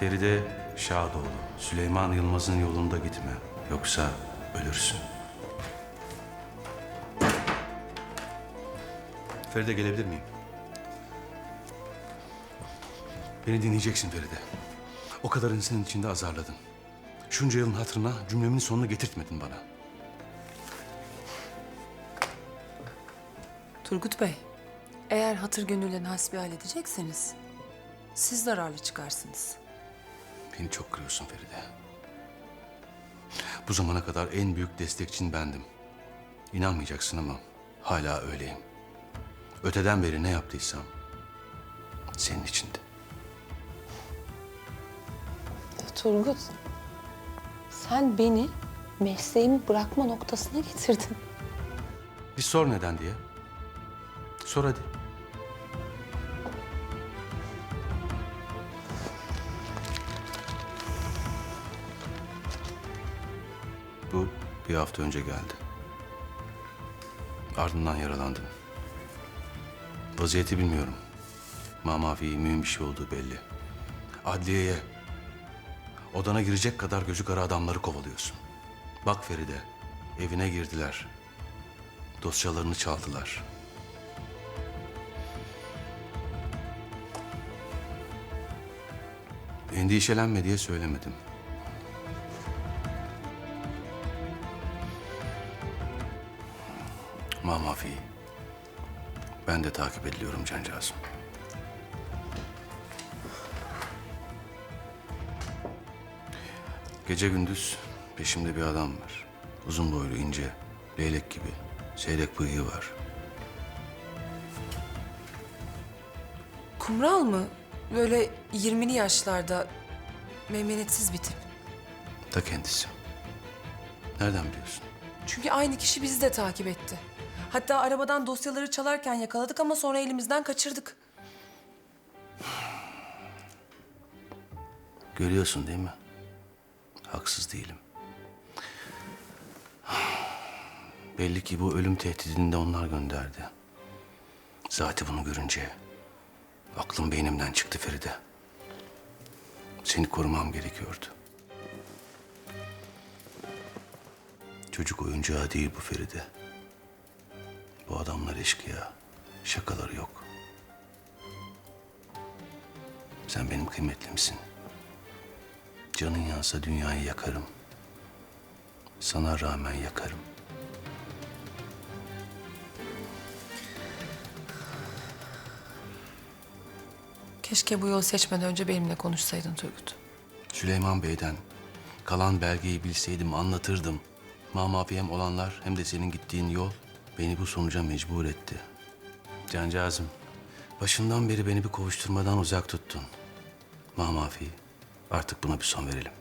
Feride Şadoğlu, Süleyman Yılmaz'ın yolunda gitme. Yoksa ölürsün. Feride gelebilir miyim? Beni dinleyeceksin Feride. O kadar insanın içinde azarladın. Şunca yılın hatırına cümlemin sonunu getirtmedin bana. Turgut Bey, eğer hatır gönülden hasbihal edecekseniz siz zararlı çıkarsınız. Beni çok kırıyorsun Feride. Bu zamana kadar en büyük destekçin bendim. İnanmayacaksın ama hala öyleyim. Öteden beri ne yaptıysam senin içindi. Turgut, sen beni mesleğimi bırakma noktasına getirdin. Bir sor neden diye. Sor hadi. Bir hafta önce geldi. Ardından yaralandın. Vaziyeti bilmiyorum. Mamafi mühim bir şey olduğu belli. Adliyeye, odana girecek kadar gözü kara adamları kovalıyorsun. Bak Feride, evine girdiler. Dosyalarını çaldılar. Endişelenme diye söylemedim. Mamafi. Ben de takip ediliyorum cancağızım. Gece gündüz peşimde bir adam var. Uzun boylu, ince, leylek gibi. Seyrek bıyığı var. Kumral mı? Böyle 20'li yaşlarda meymenetsiz bir tip. Ta kendisi. Nereden biliyorsun? Çünkü aynı kişi bizi de takip etti. Hatta arabadan dosyaları çalarken yakaladık ama sonra elimizden kaçırdık. Görüyorsun değil mi? Haksız değilim. Belli ki bu ölüm tehdidini de onlar gönderdi. Zaten bunu görünce aklım beynimden çıktı Feride. Seni korumam gerekiyordu. Çocuk oyuncağı değil bu Feride. Bu adamlar eşkıya. Şakaları yok. Sen benim kıymetlimsin. Canın yansa dünyayı yakarım. Sana rağmen yakarım. Keşke bu yolu seçmeden önce benimle konuşsaydın Turgut. Süleyman Bey'den kalan belgeyi bilseydim anlatırdım. Mamafiyem olanlar hem de senin gittiğin yol beni bu sonuca mecbur etti. Cancağızım, başından beri beni bir kovuşturmadan uzak tuttun. Mamafi, artık buna bir son verelim.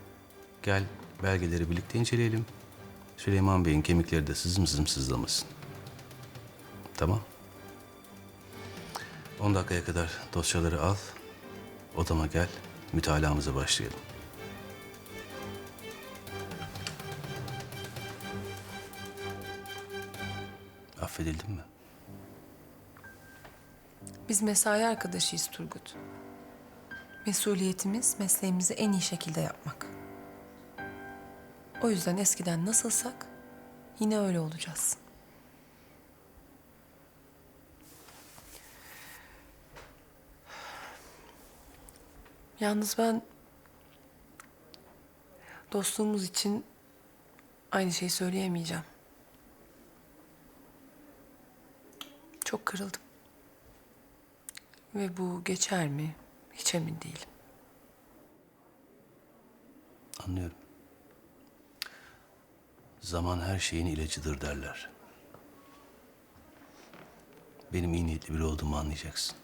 Gel belgeleri birlikte inceleyelim. Süleyman Bey'in kemikleri de sızım sızım sızlamasın. Tamam. 10 dakikaya kadar dosyaları al. Odama gel. Mütalaamıza başlayalım. Affedildin mi? Biz mesai arkadaşıyız Turgut. Mesuliyetimiz mesleğimizi en iyi şekilde yapmak. O yüzden eskiden nasılsak yine öyle olacağız. Yalnız ben dostluğumuz için aynı şeyi söyleyemeyeceğim. Çok kırıldım. Ve bu geçer mi? Hiç emin değilim. Anlıyorum. Zaman her şeyin ilacıdır derler. Benim iyi niyetli biri olduğumu anlayacaksın.